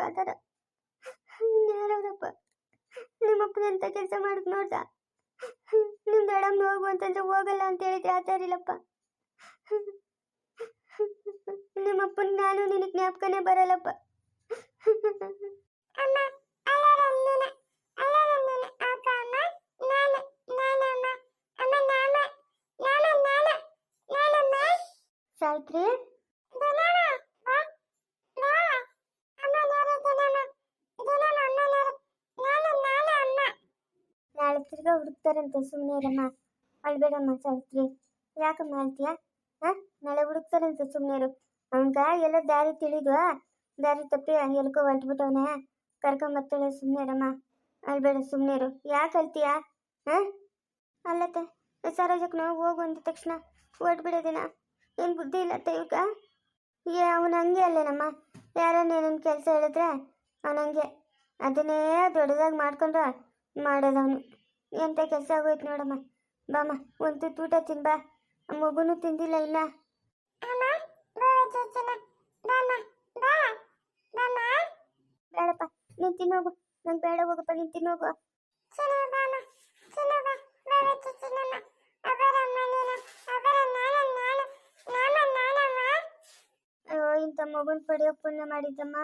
ಆಧಾರ ಯಾರವ್ರಪ್ಪ ನಿಮ್ಮಪ್ಪನಂತ ಕೆಲಸ ಮಾಡೋದು ನೋಡ್ದ ನಿಮ್ ದಡಮ್ನ ಹೋಗು ಅಂತಂದ್ರೆ ಹೋಗಲ್ಲ ಅಂತ ಹೇಳಿದ್ರೆ ಆತಾರಿಲ್ಲಪ್ಪ ನಿಮ್ಮಪ್ಪನ ನಾನು ನಿನಗೆ ಜ್ಞಾಪಕನೇ ಬರಲ್ಲಪ್ಪ. ಅಮ್ಮ ಅಲಾರಾಮ್ ನೀನೆ ಅಲಾರಾಮ್ ನೀನೆ ಆಕ ಅಮ್ಮ ನಾನು ನಾನಮ್ಮ ಅಮ್ಮ ನಾನು ನಾನು ನಾನು ನಾನಮ್ಮ ಸಾವಿತ್ರಿ ದಿನಮ್ಮ ಬಾ ಬಾ ಅಮ್ಮ ನೋಡು ದಿನಮ್ಮ ದಿನಮ್ಮ ಅಮ್ಮ ನೋಡು ನಾನು ನಾನು ಅಮ್ಮ ನಾಳೆ ತಿರ್ಗಾ ಹುಡುಕ್ತಾರಂತೆ ಸುಮ್ಮನೆ ಇರಮ್ಮ. ಅಳ್ಬೇಡಮ್ಮ ಸಾವಿತ್ರಿ ಯಾಕಮ್ಮ ಅಳ್ತೀಯ? ಹಾ? ನಾಳೆ ಹುಡುಕ್ತಾರಂತೆ ಸುಮ್ಮನೆ ಇರು ಅವನ್ಗ ಎಲ್ಲ ದಾರಿ ತಿಳಿದ್ವಾ ದಾರಿ ತಪ್ಪಿ ಎಲ್ಕೋ ಹೊರ್ಟ್ಬಿಟ್ಟವನೆ. ಕರ್ಕೊಂಬರ್ತಾಳೆ ಸುಮ್ಮನೆ ಇರಮ್ಮ. ಅಳ್ಬೇಡ ಸುಮ್ಮನೆ ಇರು ಯಾಕೆ ಅಳ್ತೀಯ? ಹಾ? ಅಲ್ಲತ್ತೆ ಸರೋಜಕ್ಕೆ ನಾವು ಹೋಗು ಅಂದ ತಕ್ಷಣ ಹೊರಟ್ಬಿಡೋದಿನ. ಏನು ಬುದ್ಧಿ ಇಲ್ಲ ಇವ್ಗ ಏ, ಅವನು ಹಂಗೆ ಅಲ್ಲೇನಮ್ಮ? ಯಾರನ್ನ ಏನೇನು ಕೆಲಸ ಹೇಳಿದ್ರೆ ಅವನಂಗೆ ಅದನ್ನೇ ದೊಡ್ಡದಾಗಿ ಮಾಡ್ಕೊಂಡು ಮಾಡೋದವನು ಎಂಥ ಕೆಲಸ ಆಗೋಯ್ತು ನೋಡಮ್ಮ. ಬಾಮ್ಮ ಒಂದು ತುತ್ತು ಊಟ ತಿನ್ ಬಾ. ಮಗುನು ತಿಂದಿಲ್ಲ ಇಲ್ಲ ಬೇಡಪ್ಪ ನೀನ್ ತಿನ್ನೋಗು. ನಂಗೆ ಬೇಡ ಹೋಗಪ್ಪ ನೀನ್ ತಿನ್ನೋಗು. ಅಯ್ಯೋ ಇಂಥ ಮಗುನ ಪಡೆಯೋ ಪುಣ್ಯ ಮಾಡಿದ್ದಮ್ಮ.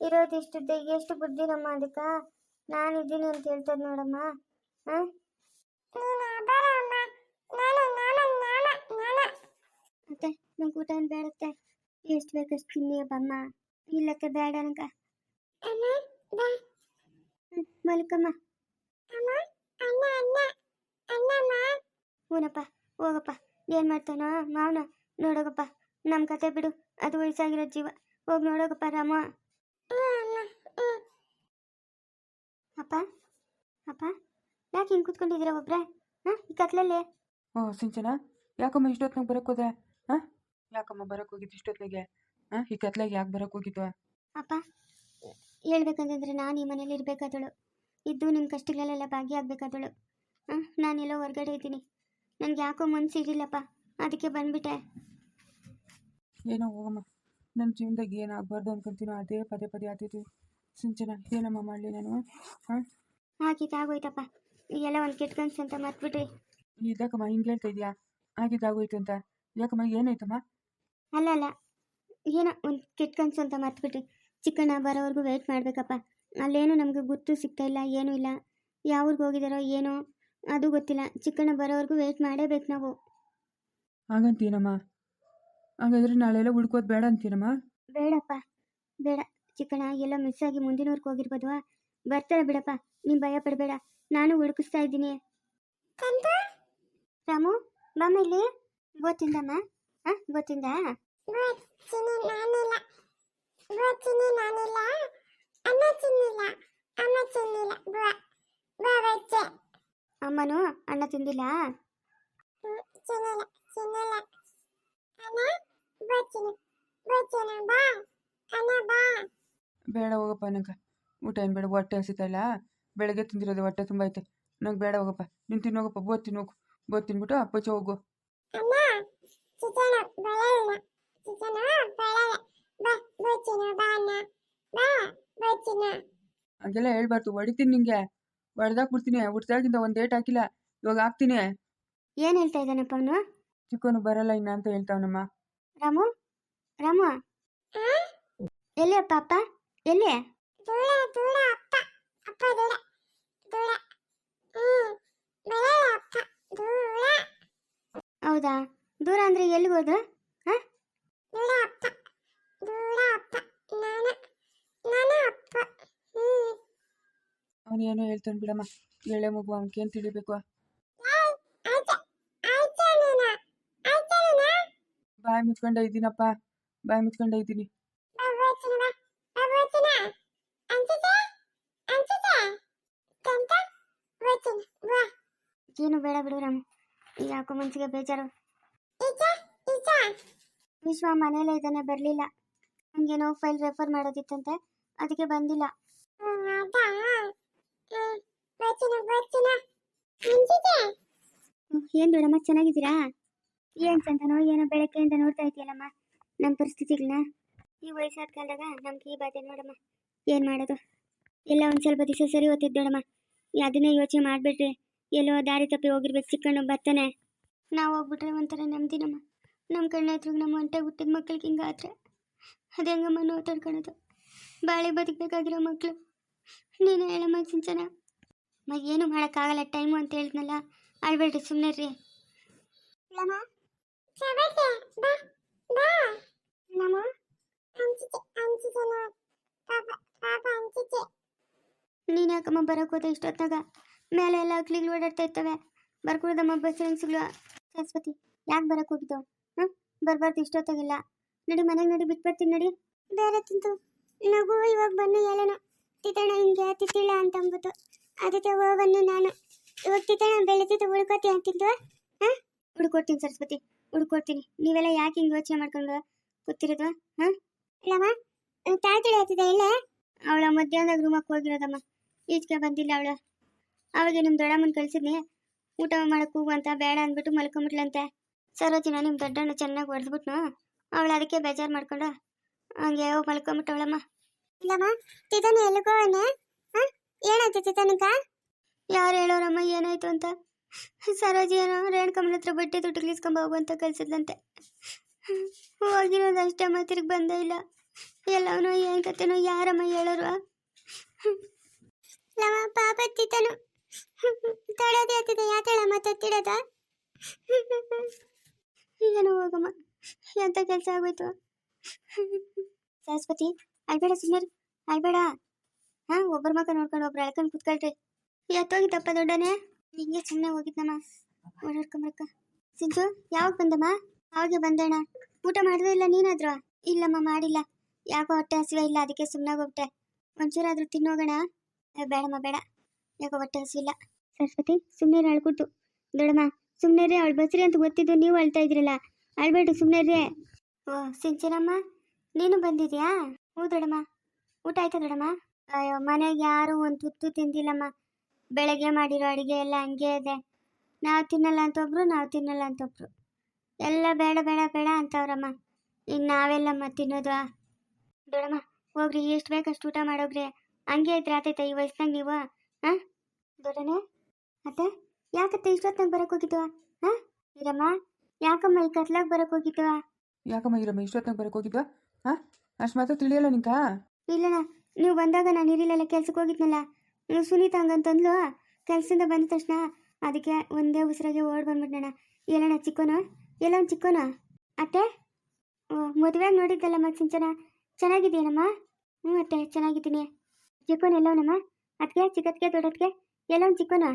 ಇರೋದಿಷ್ಟು ಎಷ್ಟು ಬುದ್ಧಿನಮ್ಮ ಅದಕ್ಕ? ನಾನಿದ್ದೀನಿ ಅಂತ ಹೇಳ್ತದೆ ನೋಡಮ್ಮ. ಹಾಂ ನೀನು ಅಬರಮ್ಮ ನಾನು ನಾನು ನಾನು ನಾನು. ಮತ್ತೆ ನಂಗೆ ಊಟ ಏನು ಬೇಡತ್ತೆ? ಎಷ್ಟು ಬೇಕಷ್ಟು ತಿನ್ನಿ ಬಮ್ಮ ಇಲ್ಲಕ್ಕೆ ಬೇಡ ನನಗೆ ಮಲ್ಕಮ್ಮ. ಹೂನಪ್ಪ ಹೋಗಪ್ಪ. ಏನು ಮಾಡ್ತಾನೋ ಮಾವನ ನೋಡೋಗಪ್ಪ. ನಮ್ಮ ಕತೆ ಬಿಡು. ಅದು ವಯಸ್ಸಾಗಿರೋ ಜೀವ. ಹೋಗಿ ನೋಡೋಗಪ್ಪ ರಾಮ. ಅಪ್ಪ ಅಪ್ಪ. ಯಾಕೆ ಹಿಂಗೆ ಕೂತ್ಕೊಂಡಿದ್ದೀರ ಒಬ್ರೆ? ಹಾಂ ಈ ಕತ್ಲಲ್ಲಿ? ಓ ಸಿಂಚನ ಯಾಕಮ್ಮ ಇಷ್ಟೊತ್ತಿನಾಗ ಬರಕ್ಕೆ ಹೋದೆ? ಹಾಂ? ಯಾಕಮ್ಮ ಬರಕ್ಕೆ ಹೋಗಿದ್ದು ಇಷ್ಟೊತ್ತಿನಾಗೆ ಹಾಂ ಈ ಕತ್ಲಾಗ ಯಾಕೆ ಬರಕ್ಕೆ ಹೋಗಿದ್ದು? ಅಪ್ಪ ಹೇಳ್ಬೇಕಂತಂದ್ರೆ ನಾನು ಈ ಮನೇಲಿ ಇರಬೇಕಾದಳು. ಇದ್ದು ನಿಮ್ಮ ಕಷ್ಟಗಳಲ್ಲೆಲ್ಲ ಭಾಗಿಯಾಗಬೇಕಾದಳು. ಹಾಂ ನಾನೆಲ್ಲೋ ಹೊರಗಡೆ ಇದ್ದೀನಿ. ನನಗೆ ಯಾಕೋ ಮನ್ಸು ಇರಲಿಲ್ಲಪ್ಪ. ಅದಕ್ಕೆ ಬಂದ್ಬಿಟ್ಟೆ. ಏನೋ ಹೋಗಮ್ಮ. ನನ್ನ ಜೀವನದಾಗ ಏನು ಆಗಬಾರ್ದು ಅನ್ಕೊಂತೀನೋ ಅದೇ ಪದೇ ಪದೇ ಆತಿತ್ತು. ಸಿಂಚನ ಏನಮ್ಮ ಮಾಡಲಿ ನಾನು? ಹಾಂ? ಆಗಿದ್ದು ಆಗೋಯ್ತಪ್ಪ. ಎಲ್ಲ ಒಂದು ಕೆಟ್ಟ ಕನ್ಸು ಅಂತ ಮರ್ತ್ಬಿಟ್ರಿ. ಇದಕ್ಕಮ್ಮ ಹಿಂಗೆ ಹೇಳ್ತಾ ಇದೆಯಾ ಆಗಿದ್ದಾಗೋಯ್ತು ಅಂತ. ಯಾಕಮ್ಮ ಏನಾಯ್ತಮ್ಮ? ಅಲ್ಲ ಅಲ್ಲ. ಏನೋ ಒಂದು ಕೆಟ್ಟ ಕನ್ಸು ಅಂತ ಮರ್ತ್ಬಿಟ್ರಿ. ಚಿಕ್ಕಣ್ಣ ಬರೋವರೆಗೂ ವೆಯ್ಟ್ ಮಾಡಬೇಕಪ್ಪ. ಅಲ್ಲೇನು ನಮಗೆ ಗುರ್ತು ಸಿಗ್ತಾ ಇಲ್ಲ ಏನೂ ಇಲ್ಲ. ಯಾವ ಊರಿಗೆ ಹೋಗಿದಾರೋ ಏನೋ ಅದು ಗೊತ್ತಿಲ್ಲ. ಚಿಕ್ಕಣ್ಣ ಬರೋವರೆಗೂ ವೆಯ್ಟ್ ಮಾಡೇಬೇಕು ನಾವು. ಹಾಗಂತೀನಮ್ಮ. ಹಾಗಾದ್ರೆ ನಾಳೆಲ್ಲ ಹುಡ್ಕೋದು ಬೇಡ ಅಂತೀನಮ್ಮ? ಬೇಡಪ್ಪ. ಬೇಡ. ಚಿಕ್ಕಣ್ಣ ಎಲ್ಲ ಮಿಸ್ ಆಗಿ ಮುಂದಿನವ್ರಿಗೆ ಹೋಗಿರ್ಬೋದ್ವಾ? ಬರ್ತಾರೆ ಬಿಡಪ್ಪ ನೀನು ಭಯ ಪಡಬೇಡ ನಾನು ಹುಡುಕಿಸ್ತಾ ಇದ್ದೀನಿ. ರಾಮು ಬಾಮ ಇಲ್ಲಿ? ಗೊತ್ತಿಂದಮ್ಮ ಹಾಂ ಗೊತ್ತಿಂದ ಅಮ್ಮನು ಅಣ್ಣ ತಿಂದಿಲ್ಲ? ಚಿನ್ನಿಲ್ಲ ಚಿನ್ನಿಲ್ಲ ಅಮ್ಮ ಬುವ ಚಿನ್ನಿ ಬುವ ಚಿನ್ನ ಬಾ ಅಣ್ಣ ಬಾ. ಬೇಡ ಹೋಗಪ್ಪ ನಂಗೆ ಊಟ ಏನು ಬೇಡ ಹೊಟ್ಟೆ ಹಸಿತಲ್ಲ ಇಲ್ಲ? ಬೆಳಗ್ಗೆ ತಿಂದಿರೋದು ಹೊಟ್ಟೆ ತುಂಬ ಐತೆ. ನಂಗೆ ಬೇಡ ಹೋಗಪ್ಪ. ನೀನು ತಿನ್ನೋಗಪ್ಪ ಬೋತ್ ತಿನ್ನೋಗು ತಿನ್ ತಿನ್ಬಿಟ್ಟು ಅಪ್ಪಚ್ಚ ಹೋಗು. ಅಮ್ಮ ತಿನ್ಬಿಟ್ಟು ಬರಲ್ಲ ಹೋಗು ಅದೆಲ್ಲ ಹಂಗೆಲ್ಲ ಹೇಳ್ಬಾರ್ದು. ಹೊಡಿತೀನಿ ನಿಂಗೆ. ಹೊಡೆದಾಕ್ಬಿಡ್ತೀನಿ ಹುಟ್ದಾಗಿಂದ ಒಂದು ಡೇಟ್ ಹಾಕಿಲ್ಲ. ಇವಾಗ ಹಾಕ್ತೀನಿ. ಏನು ಹೇಳ್ತಾ ಇದ್ದಾನಪ್ಪ ಅವನು? ಚಿಕ್ಕವನು ಬರಲ್ಲ ಇನ್ನ ಅಂತ ಹೇಳ್ತಾವನಮ್ಮ. ರಾಮು? ರಾಮು? ಆ? ಎಲ್ಲಿ ಅಪ್ಪ? ಅಪ್ಪ ಎಲ್ಲಿ ದೂರ ದೂರ ಅಪ್ಪ. ಅಪ್ಪ ದೂರ ದೂರ ಹ್ಮ್ ಬರಲ್ಲ ಅಪ್ಪ. ದೂರ ಹೌದಾ? ದೂರ ಅಂದ್ರೆ ಎಲ್ಲಿಗೆ ಹೋದ? ಹಾಂ? ದೂರ ಅಪ್ಪ. ದೂರ ಅಪ್ಪ. ನಾನ ನಾನ ಅಪ್ಪ. ಹ್ಮ್. ಅವನು ಏನೋ ಹೇಳ್ತಾನೆ ಬಿಡಮ್ಮ. ಎಳೆ ಮಗು ಅವ್ನಿಗೇನು ತಿಳಿಬೇಕು? ಏಯ್ ಆಯ್ತ ಆಯ್ತ ನೀನ ಆಯ್ತ ನೀನ ಬಾಯಿ ಮುಚ್ಕೊಂಡ ಇದ್ದೀನಪ್ಪ. ಬಾಯಿ ಮುಚ್ಕೊಂಡ ಇದ್ದೀನಿ. ಏನು ಬೇಡ ಬಿಡು ರಾಮು. ಯಾಕೋ ಮನ್ಸಿಗೆ ಬೇಜಾರು. ವಿಶ್ವ ಮನೇಲೇ ಇದ್ದಾನೆ, ಬರಲಿಲ್ಲ. ನನಗೇನೋ ಫೈಲ್ ರೆಫರ್ ಮಾಡೋದಿತ್ತಂತೆ, ಅದಕ್ಕೆ ಬಂದಿಲ್ಲ. ಏನ್ ಬೇಡಮ್ಮ, ಚೆನ್ನಾಗಿದ್ದೀರಾ? ಏನ್ ಚಂದನೋ, ಏನೋ ಬೆಳಕೆಯಿಂದ ನೋಡ್ತಾ ಇದೆಯಲ್ಲಮ್ಮ ನಮ್ಮ ಪರಿಸ್ಥಿತಿಗಳನ್ನ ಈ ವಯಸ್ಸಾದ ಕಾಲದಾಗ ನಮ್ಗೆ ಈ ಬಾಧೆ ನೋಡಮ್ಮ, ಏನ್ ಮಾಡೋದು? ಎಲ್ಲ ಒಂದ್ ಸ್ವಲ್ಪ ದಿವಸ ಸರಿ ಹೋಗ್ತಿದ್ದು ದೊಡಮ್ಮ ಅದನ್ನೇ ಯೋಚನೆ ಮಾಡಿಬಿಟ್ರಿ. ಎಲ್ಲೋ ದಾರಿ ತಪ್ಪಿ ಹೋಗಿರ್ಬೇಕು ಚಿಕ್ಕಣ್ಣ ಬರ್ತಾನೆ. ನಾವು ಹೋಗ್ಬಿಟ್ರೆ ಒಂಥರ ನೆಮ್ಮದಿನಮ್ಮ ನಮ್ಮ ಕಣ್ಣ ಹತ್ರ ನಮ್ಮ ಹೊಂಟೆ ಹುಟ್ಟಿದ ಮಕ್ಕಳಿಗೆ ಹಿಂಗೆ ಆದ್ರೆ? ಅದು ಹೆಂಗಮ್ಮ ನೋವು ತಡ್ಕೊಳೋದು? ಬಾಳೆ ಬದುಕಬೇಕಾಗಿರೋ ಮಕ್ಕಳು ನೀನು ಹೇಳಮ್ಮ ಸಿಂಚನ. ಮ ಏನು ಮಾಡೋಕ್ಕಾಗಲ್ಲ ಟೈಮು ಅಂತ ಹೇಳಿದ್ನಲ್ಲ ಆಳ್ಬೇಡ್ರಿ ಸುಮ್ಮನೆ ರೀ ಅಂಚಿಕೆ ಅಂಚಿಕೆನ ಪಾಪ ಪಾಪ ಅಂಚಿಕೆ ನೀನು ಯಾಕಮ್ಮ ಬರೋಕೋದೆ ಇಷ್ಟೊತ್ತಾಗ ಮೇಲೆ ಎಲ್ಲ ಅಕ್ಲಿಗಳು ಓಡಾಡ್ತಾ ಇರ್ತವೆ. ಬರ್ಕೊಡೋದಮ್ಮ ಬಸ್ ಸಿಗ್ಲು ಸರಸ್ವತಿ, ಯಾಕೆ ಬರಕ್ ಹೋಗಿದ್ದು? ಹ್ಮ್? ಬರಬಾರ್ದು, ಇಷ್ಟೊತ್ತಾಗಿಲ್ಲ. ನಡಿ, ಮನೆಗೆ ನಡಿ ಬಿಟ್ಟು ಬರ್ತೀನಿ ನಡಿ. ಬೇರೆ ತಿಂತು ನಗು, ಇವಾಗ ಬನ್ನಿ, ಹೇಳೋಣ. ತಿತಣ ಹಿಂಗೆ ತಿತ್ತಿಲ್ಲ ಅಂತ ಅಂದ್ಬಿಟ್ಟು. ಅದಕ್ಕೆ ಹೋಗನ್ನು ನಾನು. ಇವಾಗ ತಿತಣ ಬೆಳೆದಿದ್ದು ಹುಡ್ಕೋತಿ ಅಂತಿದ್ದು ಹಾಂ? ಹುಡ್ಕೊಡ್ತೀನಿ ಸರಸ್ವತಿ ಹುಡ್ಕೊಡ್ತೀನಿ ನೀವೆಲ್ಲ ಯಾಕೆ ಹಿಂಗೆ ಯೋಚನೆ ಮಾಡ್ಕೊಂಡು ಕೂತಿರೋದು? ಹಾಂ? ಇಲ್ಲಮ್ಮ ತಾಳ್ತಿಳಿ ಆಗ್ತಿದೆ ಇಲ್ಲ? ಅವಳ ಮಧ್ಯಾಹ್ನದಾಗ ರೂಮಕ್ಕೆ ಹೋಗಿರೋದಮ್ಮ. ಈಚೆಗೆ ಬಂದಿಲ್ಲ ಅವಳು. ಅವಾಗ ನಿಮ್ಮ ದೊಡ್ಡಮ್ಮನ ಕಳ್ಸಿದ್ನಿ. ಊಟ ಮಾಡಕ್ಕೆ ಹೋಗು ಅಂತ ಬೇಡ ಅಂದ್ಬಿಟ್ಟು ಮಲ್ಕೊಂಬಿಟ್ಲಂತೆ. ಸರೋಜಿನ ನಿಮ್ಮ ದೊಡ್ಡಣ್ಣ ಚೆನ್ನಾಗಿ ಹೊಡೆದ್ಬಿಟ್ನು ಅವಳು ಅದಕ್ಕೆ ಬೇಜಾರು ಮಾಡ್ಕೊಂಡು ಹಂಗೆ ಹೋಗಿ ಮಲ್ಕೊಂಬಿಟ್ಟವಳಮ್ಮ ಇಲ್ಲಮ್ಮ ತಿತನ ಎಲ್ಲಿಗೋವನೆ ಏನಾಯ್ತು ತಿತನಿಕ ಯಾರು ಹೇಳೋರಮ್ಮ ಏನಾಯ್ತು ಅಂತ. ಸರೋಜಿ ಏನೋ ರೇಣುಕಮ್ಮನ ಹತ್ರ ಬಟ್ಟೆ ದುಡ್ಡು ಇಸ್ಕೊಂಬ ಹೋಗು ಅಂತ ಕಳ್ಸಿದ್ಲಂತೆ. ಹೋಗಿರೋದು ಅಷ್ಟಮ್ಮ ತಿರುಗಿ ಬಂದೇ ಇಲ್ಲ. ಎಲ್ಲವನೋ ಏನ್ ಕತೆನೋ ಯಾರಮ್ಮ ಹೇಳೋರು? ಲಮ ಪಾಪತ್ತಿತನು ತಿತನು ತಳೋದೇ ಹೇಳ ಯಾತಳ ಮತ್ತಿಡದ ಏನೋ ಹೋಗಮ್ಮ, ಎಂತ ಕೆಲಸ ಆಗೋಯ್ತು? ಸರಸ್ವತಿ, ಅಳ್ಬೇಡ ಸುಮ್ಮನೆ ಅಳ್ಬೇಡ. ಹಾ, ಒಬ್ಬರ ಮಗ ನೋಡ್ಕೊಂಡು ಒಬ್ರು ಅಳ್ಕೊಂಡು ಕುತ್ಕೊಳ್ರಿ. ಎತ್ತೋಗಿದ್ದಪ್ಪ ದೊಡ್ಡನೆ? ಹಿಂಗೆ ಸುಮ್ಮನೆ ಹೋಗಿದ್ನಮ್ಮ ಓಡಾಡ್ಕೊಂಬರಕ್ಕ ಸಿಂಚು ಯಾವಾಗ ಬಂದಮ್ಮ? ಅವಾಗೆ ಬಂದೋಣ ಊಟ ಮಾಡಿದ್ರೆ ಇಲ್ಲ ನೀನಾದ್ರು? ಇಲ್ಲಮ್ಮ, ಮಾಡಿಲ್ಲ. ಯಾಕೋ ಹೊಟ್ಟೆ ಹಸಿವೆ ಇಲ್ಲ, ಅದಕ್ಕೆ ಸುಮ್ಮನೆ ಹೋಗ್ಬಿಟ್ಟೆ ಒಂಚೂರಾದ್ರೂ ತಿನ್ನೋಗೋಣ? ಬೇಡಮ್ಮ ಬೇಡ ಯಾಕೋ ಹೊಟ್ಟೆ ಹಸಿಲ್ಲ ಸರಸ್ವತಿ ಸುಮ್ಮನೆ ಅಳ್ಬಿಟ್ಟು ದೊಡಮ್ಮ ಸುಮ್ಮನೆ ರೀ ಅವಳು ಬಸ್ರಿ ಅಂತ ಗೊತ್ತಿದ್ದು ನೀವು ಅಳ್ತಾ ಇದ್ರಲ್ಲ ಅಳ್ಬೇಡ್ರಿ ಸುಮ್ಮನೆ ರೀ ಓ ಸಿಂಚನಮ್ಮ ನೀನು ಬಂದಿದ್ಯಾ? ಹ್ಞೂ ದೊಡಮ್ಮ ಊಟ ಆಯ್ತಾ ದೊಡಮ್ಮ ಅಯ್ಯೋ ಮನೆಗೆ ಯಾರು ಒಂದು ತುತ್ತು ತಿಂದಿಲ್ಲಮ್ಮ. ಬೆಳಗ್ಗೆ ಮಾಡಿರೋ ಅಡುಗೆ ಎಲ್ಲ ಹಂಗೆ ಇದೆ. ನಾವು ತಿನ್ನಲ್ಲ ಅಂತ ಒಬ್ರು ನಾವು ತಿನ್ನಲ್ಲ ಅಂತ ಒಬ್ರು. ಎಲ್ಲ ಬೇಡ ಬೇಡ ಬೇಡ ಅಂತವ್ರಮ್ಮ. ಇನ್ನು ನಾವೆಲ್ಲಮ್ಮ ತಿನ್ನೋದು. ದೊಡಮ್ಮ ಹೋಗ್ರಿ ಎಷ್ಟು ಬೇಕಷ್ಟು ಊಟ ಮಾಡೋಗ್ರಿ. ಹಂಗೆ ಇದ್ರೆ ಆತೈತ ಈ ವಯಸ್ಸಿನಾಗ ನೀವು ಹಾಂ? ದೊಡ್ಡನೆ? ಅತ್ತೆ ಯಾಕತ್ತೆ ಇಷ್ಟೊತ್ತಂಗೆ ಬರಕ್ ಹೋಗಿದ್ವಾ? ಹಾಂ? ಇರಮ್ಮ ಯಾಕಮ್ಮ ಈ ಕತ್ಲಾಗ ಬರಕ್ ಹೋಗಿದ್ವಾ? ಯಾಕಮ್ಮ ಇರಮ್ಮ ಇಷ್ಟೊತ್ತಾಗ ಬರಕ್ ಹೋಗಿದ್ವಾ? ಹಾಂ? ಅಷ್ಟು ಮಾತ್ರ ತಿಳಿಯಲ್ಲ ನಿಂಕ? ಇಲ್ಲಣ್ಣ ನೀವು ಬಂದಾಗ ನಾನು ಇರಲಿಲ್ಲ ಕೆಲ್ಸಕ್ಕೆ ಹೋಗಿದ್ನಲ್ಲ. ನೀವು ಸುನೀತ ಹಂಗಂತಂದ್ಲು ಕೆಲಸದಿಂದ ಬಂದ ತಕ್ಷಣ ಅದಕ್ಕೆ ಒಂದೇ ಉಸಿರಾಗೆ ಓಡ್ ಬಂದ್ಬಿಟ್ನಣ್ಣ. ಎಲ್ಲಣ್ಣ ಚಿಕ್ಕೋನ? ಎಲ್ಲೊಂದು ಚಿಕ್ಕೋನ? ಅತ್ತೆ? ಮದುವೆಯಾಗಿ ನೋಡಿದ್ದಲ್ಲ ಮತ್ತೆ ಸಿಂಚನ? ಚೆನ್ನಾಗಿದ್ದೀನಮ್ಮ ಹ್ಞೂ ಅತ್ತೆ ಚೆನ್ನಾಗಿದ್ದೀನಿ. ಚಿಕ್ಕೋನ ಎಲ್ಲವನಮ್ಮ ಅದಕ್ಕೆ ಚಿಕ್ಕದ್ಗೆ ದೊಡ್ಡದ್ಗೆ ಎಲ್ಲವನ್ ಚಿಕ್ಕೋನ.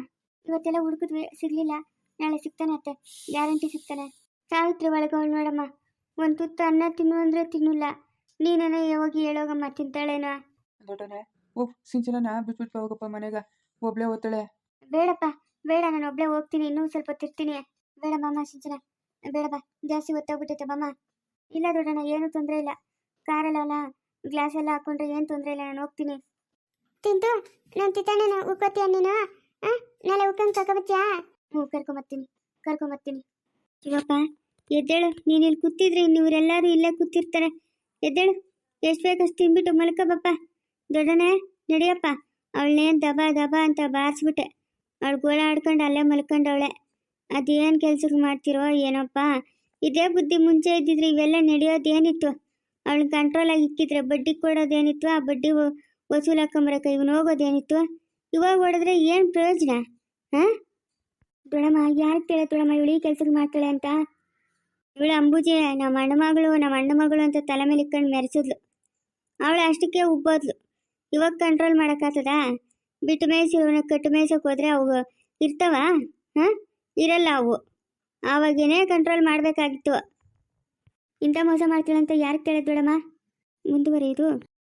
ಇವತ್ತೆಲ್ಲ ಹುಡುಕಿದ್ವಿ ಸಿಗ್ಲಿಲ್ಲ. ನಾಳೆ ಸಿಗ್ತಾನೆ ಅತ್ತೆ. ಗ್ಯಾರಂಟಿ ಸಿಗ್ತಾನೆ. ಸಾವಿತ್ರಿ ಒಳಗವಳು ನೋಡಮ್ಮ. ಒಂದು ತುತ್ತು ಅನ್ನ ತಿನ್ನು ಅಂದ್ರೆ ತಿನ್ನಲ್ಲ. ನೀನೇನ ಹೋಗಿ ಹೇಳೋಗಮ್ಮ ತಿಂತಾಳೇನೋ. ದೊಡ್ಡನೆ ಓ ಸಿಂಚನನ ಬಿಟ್ಬಿಟ್ಟು ಹೋಗಪ್ಪ ಮನೆಗೆ. ಒಬ್ಳೆ ಓದ್ತಾಳೆ. ಬೇಡಪ್ಪ ಬೇಡ ನಾನು ಒಬ್ಳೆ ಹೋಗ್ತೀನಿ ಇನ್ನೂ ಸ್ವಲ್ಪ ತಿರ್ತೀನಿ. ಬೇಡ ಮಾಮ ಸಿಂಚನ. ಬೇಡ ಬಾ ಜಾಸ್ತಿ ಹೊತ್ತಾಗ್ಬಿಟ್ಟೈತೆ ಮಾಮ. ಇಲ್ಲ ದೊಡ್ಡಣ್ಣ ಏನೂ ತೊಂದರೆ ಇಲ್ಲ. ಕಾರಲ್ಲ ಗ್ಲಾಸ್ ಎಲ್ಲ ಹಾಕೊಂಡ್ರೆ ಏನು ತೊಂದರೆ ಇಲ್ಲ ನಾನು ಹೋಗ್ತೀನಿ. ತಿಂತು ನಾನು ತಿಂತಾನೆ ಉಕ್ಕೋತೀಯ ನೀನು ನಾಳೆ ಉಕ್ಕಂಗೆ ಕರ್ಕೊಬತ್ತೀಯಾ? ಹ್ಞೂ, ಕರ್ಕೊಂಬತ್ತೀನಿ ಕರ್ಕೊಂಬತ್ತೀನಿ. ಶಿವಪ್ಪ ಎದ್ದೇಳು. ನೀನು ಇಲ್ಲಿ ಕೂತಿದ್ರೆ? ಇವರೆಲ್ಲರೂ ಇಲ್ಲೇ ಕೂತಿರ್ತಾರೆ. ಎದ್ದೇಳು. ಎಷ್ಟು ಬೇಕಷ್ಟು ತಿನ್ಬಿಟ್ಟು ಮಲ್ಕೋಬಪ್ಪ. ದೊಡ್ಡನೆ, ನಡಿಯಪ್ಪ. ಅವಳನ್ನೇನು ದಬಾ ದಬಾ ಅಂತ ಬಾರಿಸ್ಬಿಟ್ಟೆ. ಅವಳು ಗೋಳ ಆಡ್ಕೊಂಡು ಅಲ್ಲೇ ಮಲ್ಕೊಂಡವಳೆ. ಅದೇನು ಕೆಲ್ಸಕ್ಕೆ ಮಾಡ್ತಿರೋ ಏನಪ್ಪ? ಇದೇ ಬುದ್ಧಿ ಮುಂಚೆ ಇದ್ದಿದ್ರೆ ಇವೆಲ್ಲ ನಡೆಯೋದೇನಿತ್ತು? ಕಂಟ್ರೋಲ್ ಕಂಟ್ರೋಲಾಗಿ ಇಕ್ಕಿದ್ರೆ ಬಡ್ಡಿ ಕೊಡೋದೇನಿತ್ತು? ಆ ಬಡ್ಡಿ ವ- ವಸೂಲು ಕೈ ಇವನು ಹೋಗೋದೇನಿತ್ತು? ಇವಾಗ ಹೊಡೆದ್ರೆ ಏನು ಪ್ರಯೋಜನ? ಹಾಂ? ದೊಡಮ್ಮ ಯಾರು ಕೇಳ ದೊಡಮ್ಮ ಇವಳು ಕೆಲ್ಸಕ್ಕೆ ಮಾಡ್ತಾಳೆ ಅಂತ? ಇವಳು ಅಂಬುಜಿ ನಮ್ಮ ಅಣ್ಣ ಮಗಳು ನಮ್ಮ ಅಣ್ಣ ಮಗಳು ಅಂತ ತಲೆ ಮೇಲೆ ಇಕ್ಕೊಂಡು ಮೆರೆಸಿದ್ಲು. ಅವಳು ಅಷ್ಟಕ್ಕೆ ಉಬ್ಬೋದ್ಲು. ಇವಾಗ ಕಂಟ್ರೋಲ್ ಮಾಡೋಕ್ಕಾಗ್ತದ? ಬಿಟ್ಟು ಮೇಯಿಸಿರೋನ ಕಟ್ಟು ಮೇಯ್ಸೋಕೆ ಹೋದ್ರೆ ಅವು ಇರ್ತಾವ? ಹಾಂ? ಇರಲ್ಲ ಅವು. ಆವಾಗೇನೇ ಕಂಟ್ರೋಲ್ ಮಾಡಬೇಕಾಗಿತ್ತು. ಇಂಥ ಮೋಸ ಮಾಡ್ತೀಳಂತ ಯಾರು ಕೇಳಿದ್ ದೊಡಮ್ಮ ಮುಂದುವರಿಯೋದು